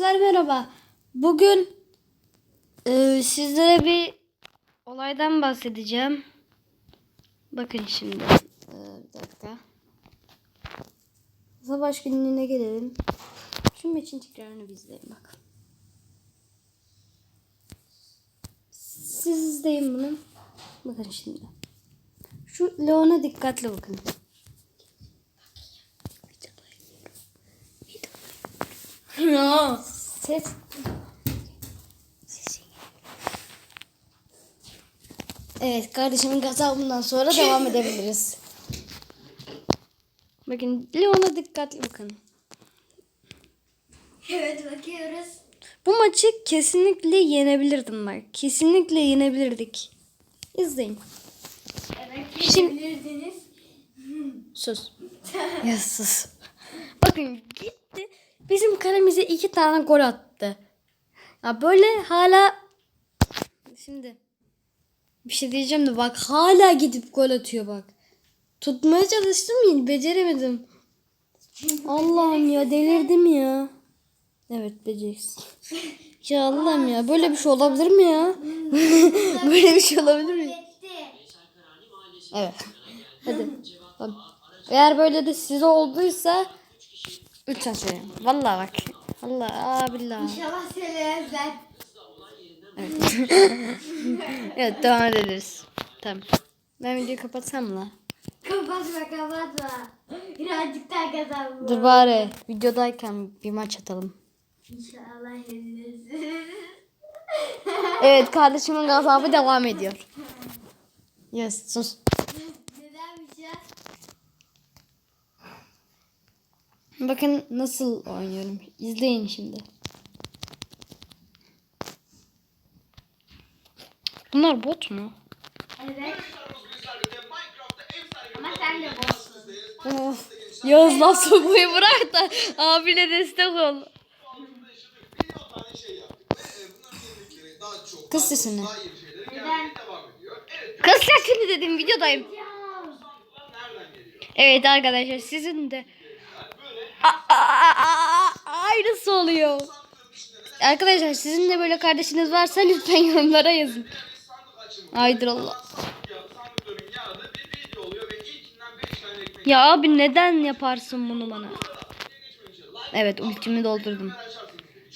Arkadaşlar merhaba. Bugün e, sizlere bir olaydan bahsedeceğim. Bakın şimdi. E, bir dakika. Savaş günlüğüne gelelim. Şu maçın tekrarını bir izleyin bak. Siz izleyin bunu. Bakın şimdi. Şu Leon'a dikkatli bakın. Ya. Ses. Evet kardeşimin gazabından sonra devam edebiliriz. Bakın Leon'a dikkatli bakın. Evet bakıyoruz. Bu maçı kesinlikle yenebilirdim bak. Kesinlikle yenebilirdik. İzleyin. Evet Şimdi- bilirdiniz. Sus. ya sus. Bakın gitti. Bizim kalemize iki tane gol attı. Ya böyle hala şimdi bir şey diyeceğim de bak hala gidip gol atıyor bak. Tutmaya çalıştım ya beceremedim. Allah'ım ya delirdim ya. Evet beceriksiz. Ya Allah'ım ya böyle bir şey olabilir mi ya? böyle bir şey olabilir mi? Evet. Hadi. Eğer böyle de size olduysa lütfen söyleyin. Vallahi bak. Vallahi aa billahi. İnşallah söylemezler. Evet. evet devam ederiz. Tamam. Ben videoyu kapatsam mı? Kapatma kapatma. Birazcık daha kazanma. Dur bari videodayken bir maç atalım. İnşallah yenilirsin. Evet kardeşimin gazabı devam ediyor. Yes sus. Nedenmiş ya? Bakın nasıl oynuyorum. İzleyin şimdi. Bunlar bot mu? Evet. Ama sen de boşsun. Of. Yağız laf sokmayı bırak da abine destek ol. Kız sesini. Neden? Kız sesini dedim videodayım. Evet arkadaşlar sizin de aynısı oluyor. Arkadaşlar sizin de böyle kardeşiniz varsa lütfen yorumlara yazın. Haydır Allah. Ya abi neden yaparsın bunu bana? Evet ultimi doldurdum.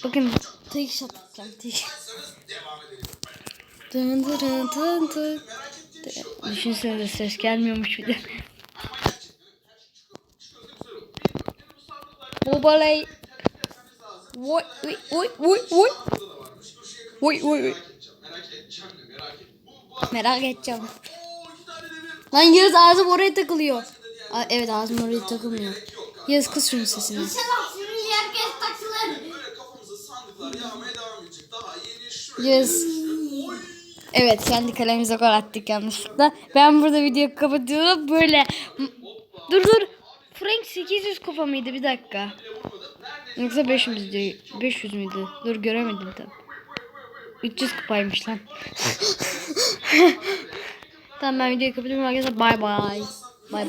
Bakın tek shot atacağım. Tek. Dın dın dın dın. Düşünsenize ses gelmiyormuş bir de. Bobalay. Oy oy oy oy oy. Oy oy. Merak edeceğim. Lan Yağız ağzım oraya takılıyor. Aa, evet ağzım oraya takılmıyor. Yağız kız şunun sesini. Yağız. Evet kendi kalemize gol attık yanlışlıkla. Ben burada videoyu kapatıyorum. Böyle. Dur dur. Frank 800 kupa mıydı? Bir dakika. Yoksa 500 müydü? 500 müydü? Dur göremedim tam. 300 kupaymış lan. tamam ben videoyu kapatıyorum arkadaşlar. Bay bay. Bay bay.